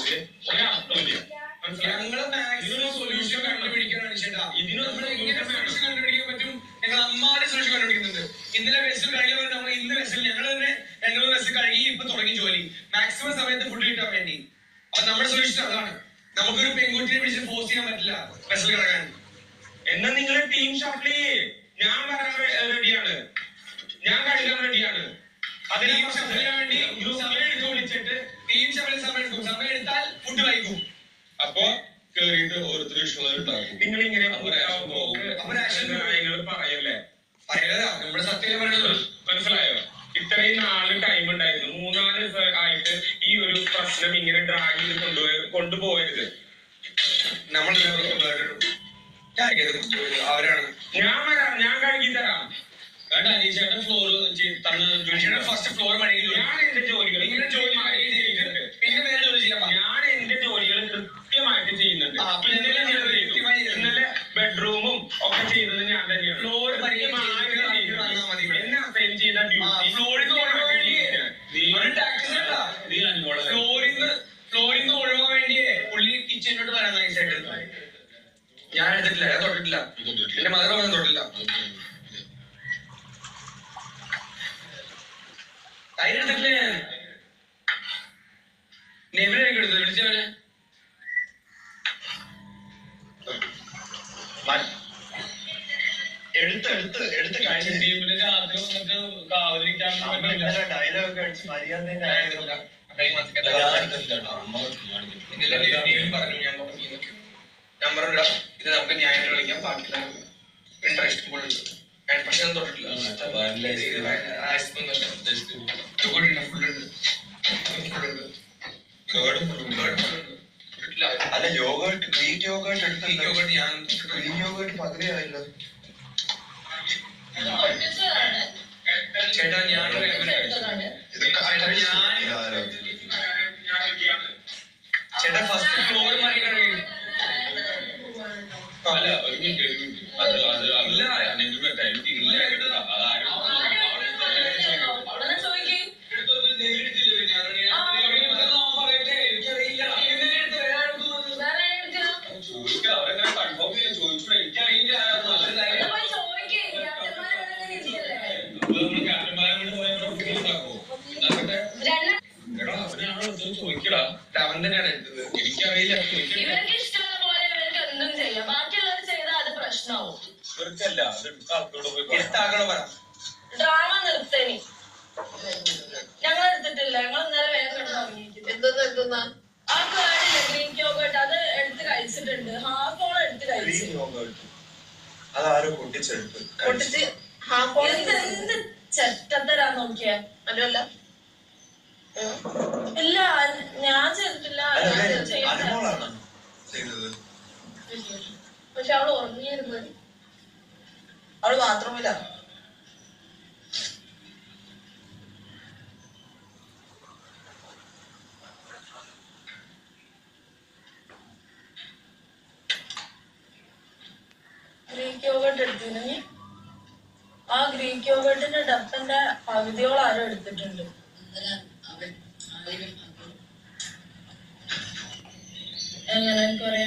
പറയുന്നത്? ഞങ്ങൾ maximum solution കണ്ടുപിടിക്കാനാണ് ചേട്ടാ. ഇതിന് നമ്മൾ എങ്ങനെ സൊല്യൂഷൻ കണ്ടുപിടിക്കാൻ പറ്റും. ഞങ്ങൾ അമ്മാടെ സൊല്യൂഷൻ കണ്ടുപിടിക്കുന്നുണ്ട്. ഇന്നലെ വെസ്സിൽ കഴിഞ്ഞവർ നമ്മൾ ഇന്ന് വെസ്സിൽ ഞങ്ങൾ തന്നെ രണ്ടു മൂന്ന് വെസ്സിൽ കഴുകി ഇപ്പൊ തുടങ്ങി ജോലി. മാക്സിമം സമയത്ത് ഫുഡ് കിട്ടാൻ വേണ്ടി. അപ്പൊ നമ്മുടെ സൊല്യൂഷൻ അതാണ്. നമുക്കൊരു പെൺകുട്ടിയെ പിടിച്ച് ഫോഴ്സ് ചെയ്യാൻ പറ്റില്ല വെസ്സിൽ കിടക്കാൻ എന്നാ നിങ്ങൾ ടീം ഷഫിൾ ഞാൻ വരാൻ റെഡിയാണ് ഞാൻ കഴിക്കാൻ റെഡിയാണ് വേണ്ടി സമയം എടുത്ത് വിളിച്ചിട്ട് ടീം ഷവലിൽ സമയം എടുക്കും സമയം എടുത്താൽ ഫുഡ് വൈകും അപ്പോ കേറിയിട്ട് ഓരോരുത്തർ നിങ്ങൾ ഇങ്ങനെ പറയല്ലേ? പറയലതാ നമ്മുടെ സത്യം പറയുന്നത് മനസ്സിലായോ? ഇത്രയും നാല് ടൈം ഉണ്ടായിരുന്നു. മൂന്നാൽ ആയിട്ട് ഈ ഒരു പ്രശ്നം ഇങ്ങനെ ഡ്രാഗ് ചെയ്ത് കൊണ്ടുപോയി കൊണ്ടുപോകരുത് നമ്മൾ അവരാണ്. ഞാൻ വരാം. ഞാൻ കഴുകി തരാം. വേണ്ട അനീഷേട്ടൻ ഫ്ലോർ തന്ന് മനുഷ്യരുടെ ഫസ്റ്റ് ഫ്ലോർ മഴയിൽ ഞാൻ എന്റെ ജോലികൾ ഇങ്ങനെ ജോലി മഴയിൽ ചെയ്യുന്നുണ്ട് പിന്നെ വേറെ ജോലി ചെയ്യാൻ. ഞാൻ എന്റെ ജോലികൾ കൃത്യമായിട്ട് ചെയ്യുന്നുണ്ട്. ഇന്നലെ ബെഡ്റൂമും ഒക്കെ ചെയ്തത് ഞാൻ തന്നെയാണ്. ഫ്ലോർ. വന്നാ. എന്നെ അസൈൻ ചെയ്ത ഡ്യൂട്ടി ഫ്ലോറിൽ നിന്ന് ഒഴിവാൻ വേണ്ടി ഒരു ടാക്സി ഉണ്ടാ? നീ അനുമോളെ ഫ്ലോറിൽ നിന്ന് ഫ്ലോറിൽ നിന്ന് ഒഴിവാൻ വേണ്ടിയേ പുള്ളി വരാൻ നൈസായിട്ട് ഞാൻ എടുത്തിട്ടില്ല ഞാൻ തൊട്ടിട്ടില്ല. എന്റെ മദർ ഒന്നും തൊട്ടില്ല അതിനെടുത്തിട്ടില്ല ഞാൻ നെബിലേക്ക് എടുത്തു? വിളിച്ചവനെ എടുത്ത് എടുത്ത് എടുത്ത് കഴിഞ്ഞ ടീമിന് രാത്രി വന്നിട്ട് കാവലിരിക്കാൻ ഡയലോഗ് അടിച്ച് മര്യാദ പറഞ്ഞു ഞാൻ പറഞ്ഞു ഇത് നമുക്ക് ന്യായമായിട്ട് കളിക്കാം ബാക്കി ഇൻട്രസ്റ്റ് കൂടെ ഉണ്ട് ഞാൻ പക്ഷെ തൊട്ടിട്ടില്ല. ഇത്. ചുവടുണ്ട്, ഫുള്ളുണ്ട്. ഫുള്ളുണ്ട്. കേട് ഫുള്ളുണ്ട്. തൊട്ടിട്ടില്ല. അല്ല യോഗട്ട് ഗ്രീക്ക് യോഗട്ട് ഈ എടുത്തല്ലോ യോഗട്ട് ഞാൻ തൊട്ടിട്ടില്ല. ഗ്രീൻ യോഗട്ട് പകുതി ആയല്ലോ ചേട്ടാ ഞാൻ ഇതൊക്കെ ഞാൻ ചേട്ടാ ഫസ്റ്റ് ഫ്ലോർ മറികടങ്ങി അല്ല ഒരു മിനിറ്റ് ഒരു മിനിറ്റ് അത് അത് അവരെങ്ങനെ കൺഫേം ചെയ്യാൻ ചോദിച്ചു. എനിക്കറിയില്ല ചോദിക്കടാ. അവൻ തന്നെയാണ് എടുത്തത് എനിക്കറിയില്ല. ചോദിക്കട്ടെ ഇവർക്ക് ഇഷ്ടമുള്ള പോലെ ഇവർക്ക് എന്തും ചെയ്യാം. ബാക്കിയുള്ളവർ ചെയ്താൽ അത് പ്രശ്നമാവും ഇവർക്കല്ല. അത് എടുത്ത ആൾക്കോട് പോയി പറയാം. എടുത്താക്കണോ പറ. ഡ്രാമ നിർത്തനി ഞങ്ങൾ എടുത്തിട്ടില്ല. ഞങ്ങൾ ഇന്നലെ വേഗം എന്തോന്ന് എന്തോന്നാ? ആ കാര്യം ഗ്രീൻ യോഗട്ട് അത് കഴിച്ചിട്ടുണ്ട്. ഹാഫ് ഓൾ എടുത്ത് കഴിച്ചു. അതാരോ പൊട്ടിച്ചെടുത്ത് പൊട്ടിച്ച് ഹാഫ് എന്ത് എന്ത് ചെറ്റത്തരാ നോക്കിയേ? അല്ല ഇല്ല ഞാൻ ചെയ്തിട്ടില്ല. പക്ഷെ അവൾ ഉറങ്ങിയിരുന്നു. അവൾ ബാത്റൂമിലാ യോഗട്ട് എടുത്തിരുന്നെങ്കിൽ ആ ഗ്രീക്ക് യോഗേർട്ടിന്റെ ഡപ്പന്റെ പകുതിയോളം ആരും എടുത്തിട്ടുണ്ട്. എങ്ങനെ പോയി